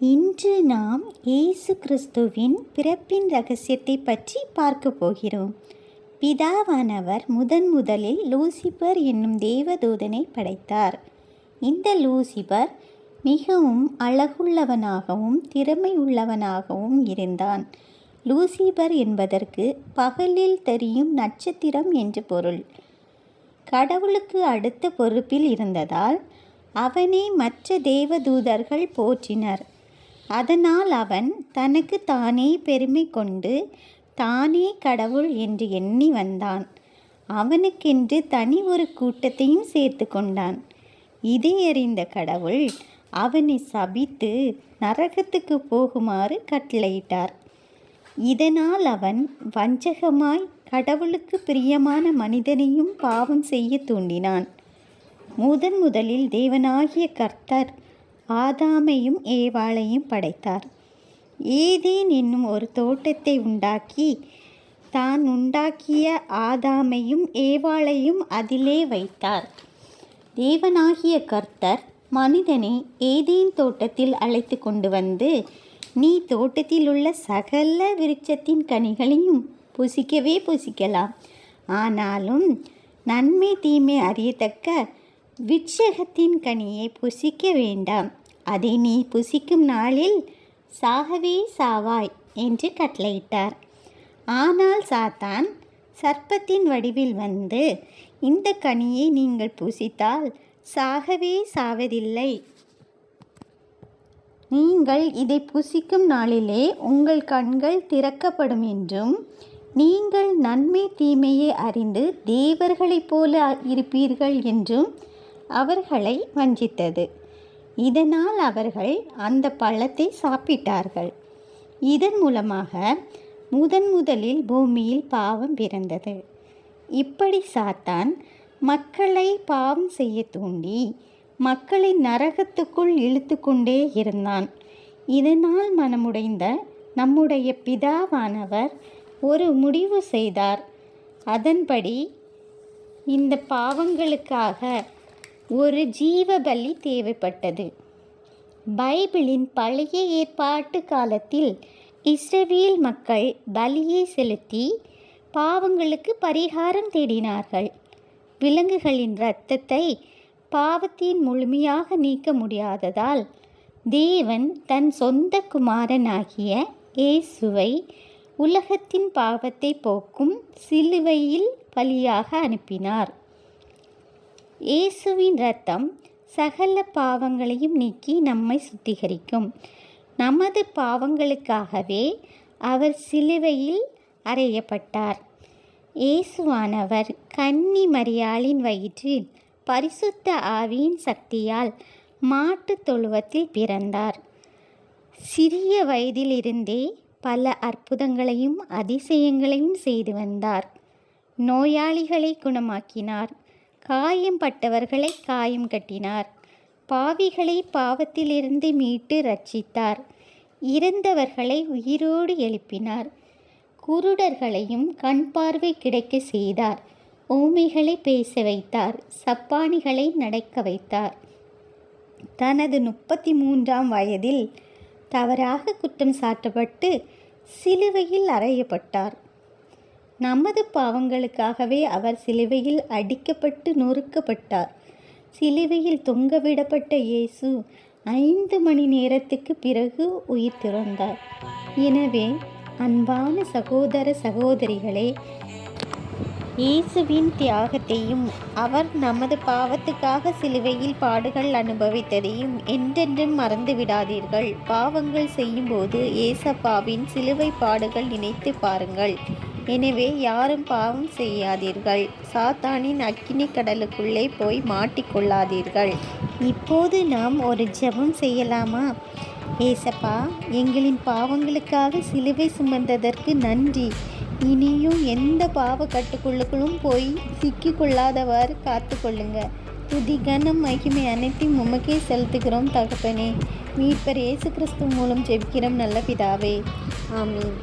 இன்று நாம் இயேசு கிறிஸ்துவின் பிறப்பின் ரகசியத்தை பற்றி பார்க்க போகிறோம். பிதாவானவர் முதன் முதலில் லூசிபர் என்னும் தேவதூதனை படைத்தார். இந்த லூசிபர் மிகவும் அழகுள்ளவனாகவும் திறமை உள்ளவனாகவும் இருந்தான். லூசிபர் என்பதற்கு பகலில் தெரியும் நட்சத்திரம் என்று பொருள். கடவுளுக்கு அடுத்த பொறுப்பில் இருந்ததால் அவனை மற்ற தேவதூதர்கள் போற்றினர். அதனால் அவன் தனக்கு தானே பெருமை கொண்டு தானே கடவுள் என்று எண்ணி வந்தான். அவனுக்கென்று தனி ஒரு கூட்டத்தையும் சேர்த்து கொண்டான். இதை அறிந்த கடவுள் அவனை சபித்து நரகத்துக்கு போகுமாறு கட்டளையிட்டார். இதனால் அவன் வஞ்சகமாய் கடவுளுக்கு பிரியமான மனிதனையும் பாவம் செய்ய தூண்டினான். முதன் முதலில் தேவனாகிய கர்த்தர் ஆதாமையும் ஏவாளையும் படைத்தார். ஏதேன் என்னும் ஒரு தோட்டத்தை உண்டாக்கி தான் உண்டாக்கிய ஆதாமையும் ஏவாளையும் அதிலே வைத்தார். தேவனாகிய கர்த்தர் மனிதனை ஏதேன் தோட்டத்தில் அழைத்து கொண்டு வந்து நீ தோட்டத்தில் உள்ள சகல விருட்சத்தின் கனிகளையும் புசிக்கவே புசிக்கலாம். ஆனாலும் நன்மை தீமை அறியத்தக்க விட்சகத்தின் கனியை புசிக்க வேண்டாம். அதை நீ புசிக்கும் நாளில் சாகவே சாவாய் என்று கட்டளையிட்டார். ஆனால் சாத்தான் சர்ப்பத்தின் வடிவில் வந்து இந்த கனியை நீங்கள் புசித்தால் சாகவே சாவதில்லை. நீங்கள் இதை புசிக்கும் நாளிலே உங்கள் கண்கள் திறக்கப்படும் என்றும் நீங்கள் நன்மை தீமையை அறிந்து தேவர்களைப் போல இருப்பீர்கள் என்றும் அவர்களை வஞ்சித்தது. இதனால் அவர்கள் அந்த பழத்தை சாப்பிட்டார்கள். இதன் மூலமாக முதன் முதலில் பூமியில் பாவம் பிறந்தது. இப்படி சாத்தான் மக்களை பாவம் செய்ய தூண்டி மக்களை நரகத்துக்குள் இழுத்து கொண்டே இருந்தான். இதனால் மனமுடைந்த நம்முடைய பிதாவானவர் ஒரு முடிவு செய்தார். அதன்படி இந்த பாவங்களுக்காக ஒரு ஜீவ பலி தேவைப்பட்டது. பைபிளின் பழைய ஏற்பாட்டு காலத்தில் இஸ்ரவியல் மக்கள் பலியை செலுத்தி பாவங்களுக்கு பரிகாரம் தேடினார்கள். விலங்குகளின் இரத்தத்தை பாவத்தின் முழுமையாக நீக்க முடியாததால் தேவன் தன் சொந்த குமாரனாகிய இயேசுவை உலகத்தின் பாவத்தை போக்கும் சிலுவையில் பலியாக அனுப்பினார். இயேசுவின் இரத்தம் சகல பாவங்களையும் நீக்கி நம்மை சுத்திகரிக்கும். நமது பாவங்களுக்காகவே அவர் சிலுவையில் அறையப்பட்டார். இயேசுவானவர் கன்னி மரியாளின் வயிற்றில் பரிசுத்த ஆவியின் சக்தியால் மாட்டுத் தொழுவத்தில் பிறந்தார். சிறிய வயதிலிருந்தே பல அற்புதங்களையும் அதிசயங்களையும் செய்து வந்தார். நோயாளிகளை குணமாக்கினார். காயம் பட்டவர்களை காயம் கட்டினார். பாவிகளை பாவத்திலிருந்து மீட்டு ரட்சித்தார். இறந்தவர்களை உயிரோடு எழுப்பினார். குருடர்களையும் கண் பார்வை கிடைக்க செய்தார். ஊமைகளை பேச வைத்தார். சப்பானிகளை நடக்க வைத்தார். தனது முப்பத்தி மூன்றாம் வயதில் தவறாக குற்றம் சாட்டப்பட்டு சிலுவையில் அறையப்பட்டார். நமது பாவங்களுக்காகவே அவர் சிலுவையில் அடிக்கப்பட்டு நொறுக்கப்பட்டார். சிலுவையில் தொங்கவிடப்பட்ட இயேசு ஐந்து மணி நேரத்துக்கு பிறகு உயிர் திறந்தார். எனவே அன்பான சகோதர சகோதரிகளே இயேசுவின் தியாகத்தையும் அவர் நமது பாவத்துக்காக சிலுவையில் பாடுகள் அனுபவித்ததையும் என்றென்றும் மறந்து விடாதீர்கள் பாவங்கள் செய்யும்போது ஏசப்பாவின் சிலுவை பாடுகள் நினைத்து பாருங்கள். எனவே யாரும் பாவம் செய்யாதீர்கள். சாத்தானின் அக்கினி கடலுக்குள்ளே போய் மாட்டிக்கொள்ளாதீர்கள் இப்போது நாம் ஒரு ஜெபம் செய்யலாமா? ஏசப்பா எங்களின் பாவங்களுக்காக சிலுவை சுமந்ததற்கு நன்றி. இனியும் எந்த பாவ கட்டுக்குள்ளுக்குள்ளும் போய் சிக்கிக்கொள்ளாதவாறு காத்து கொள்ளுங்க துதி கனம் மகிமை அனைத்தையும் உமக்கே செலுத்துகிறோம் தகப்பனே. மீட்பர் இயேசு கிறிஸ்து மூலம் ஜெபிக்கிறோம் நல்ல பிதாவே. ஆமீன்.